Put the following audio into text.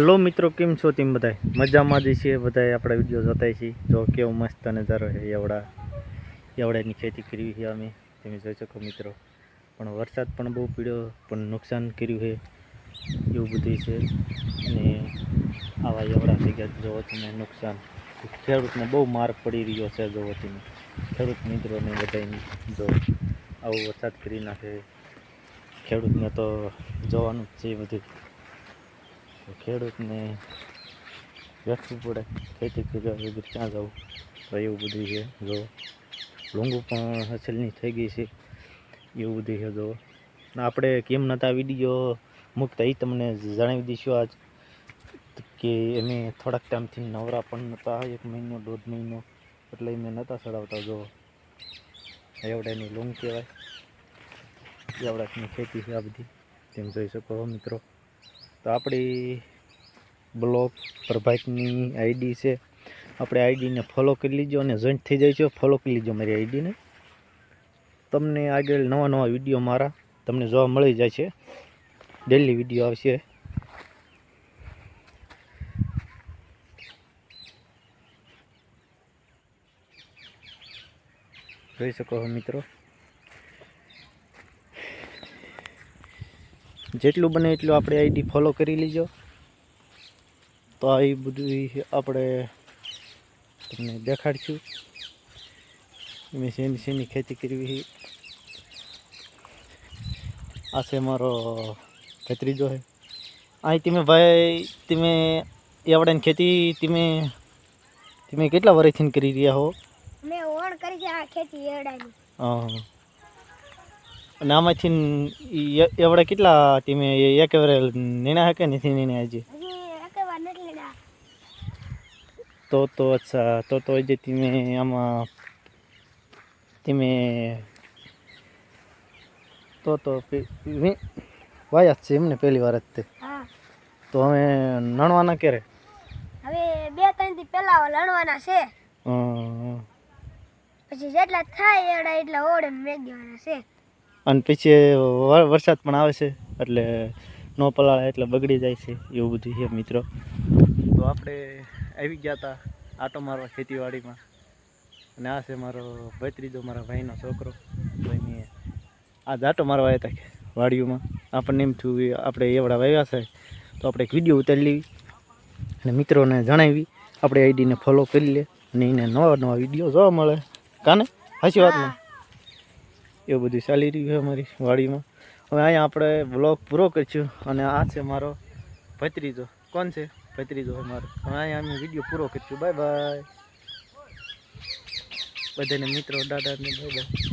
Hello મિત્રો, કેમ છો તેમ બધાય? મજામાં જ છીએ બધાય. આપણા વીડિયો જોતા છીએ. જો કેવો મસ્ત નજારો છે એવડા એવડાની ખેતી કરી છે અમે. તમે જોઈ શકો મિત્રો. પણ વરસાદ પણ બહુ પીડ્યો, પણ નુકસાન કર્યું છે. એવું બધું છે. અને આવા એવડા ગયા જોવો તમે, નુકસાન. ખેડૂતને બહુ માર પડી રહ્યો છે જોવો તમે. ખેડૂત મિત્રોને બધાને જો આવો વરસાદ કરી નાખે. ખેડૂતને તો જોવાનું જ છે બધું ખેડૂતને વેઠવું પડે. ખેતી કરવા વગર ક્યાં જવું તો એવું બધું છે. જો, લૂંગું પણ હસલની થઈ ગઈ છે. એવું બધું છે, જો. આપણે કેમ નહોતા વીડિયો મૂકતા એ તમને જણાવી દઈશું આજ. કે અમે થોડાક ટાઈમથી નવરા પણ નહોતા એક મહિનો, દોઢ મહિનો એટલે અમે નહોતા ચડાવતા, જો. એવડાની લૂંગ કહેવાય. એવડાની ખેતી છે આ બધી. તેમ જોઈ શકો મિત્રો. તો આપણી બ્લોગ પ્રભાતની આઈડી છે. આપણે આઈડીને ફોલો કરી લીજો અને જોઈન્ટ થઈ જાય છો ફોલો કરી લીજો મારી આઈડીને. તમને આગળ નવા નવા વીડિયો મારા તમને જોવા મળી જાય છે ડેલી વીડિયો આવશે. જોઈ શકો છો મિત્રો? જેટલું બને એટલું આપણે આઈડી ફોલો કરી લીજો. તો આ એ બધું આપણે તમને દેખાડશું. મેં શેની શેની ખેતી કરવી આ છે મારો ભત્રીજો છે. અહીં તમે ભાઈ તમે એવડાની ખેતી તમે તમે કેટલા વર્ષથી કરી રહ્યા હો? મેં ઓણ કરી છે આ ખેતી એડાની હા. અને આમાંથી એવડા કેટલા તમે એક એવરે નીણા હે કે નથી નીણા હજી? હજી તો તો અચ્છા તો તો જે તમે આમાં તમે તો તો વાય છે એમને પહેલી વાર જ તે. તો હવે નણવાના ક્યારે? હવે બે ત્રણથી પેલા લણવાના છે. પછી જેટલા થાય એવડા એટલા ઓડે મેં દેવાના છે. અને પછી વરસાદ પણ આવે છે, એટલે નો પલાળે, એટલે બગડી જાય છે, એવું બધું છે મિત્રો. તો આપણે આવી ગયા હતા આટો મારવા ખેતીવાડીમાં. અને આ છે મારો ભત્રીજો, મારા ભાઈનો છોકરો. તો મેં આ જાટો મારવા આવ્યા હતા વાડીઓમાં. આપણને એમ થયું આપણે એવડા વાવ્યા છે, તો આપણે એક વીડિયો ઉતારી લેવી. અને મિત્રોને જણાવી, આપણે આઈડીને ફોલો કરી લે. અને એને નવા નવા વીડિયો જોવા મળે. કાને? સાચી વાત ને. એવું બધું ચાલી રહ્યું છે અમારી વાડીમાં. હવે અહીંયા આપણે બ્લોગ પૂરો કરીશું અને આ છે મારો ભત્રીજો. કોણ છે? ભત્રીજો અમારો હવે અહીંયા અમે વીડિયો પૂરો કરીશું. બાય બાય બધાને મિત્રો, દાદાને બાય બાય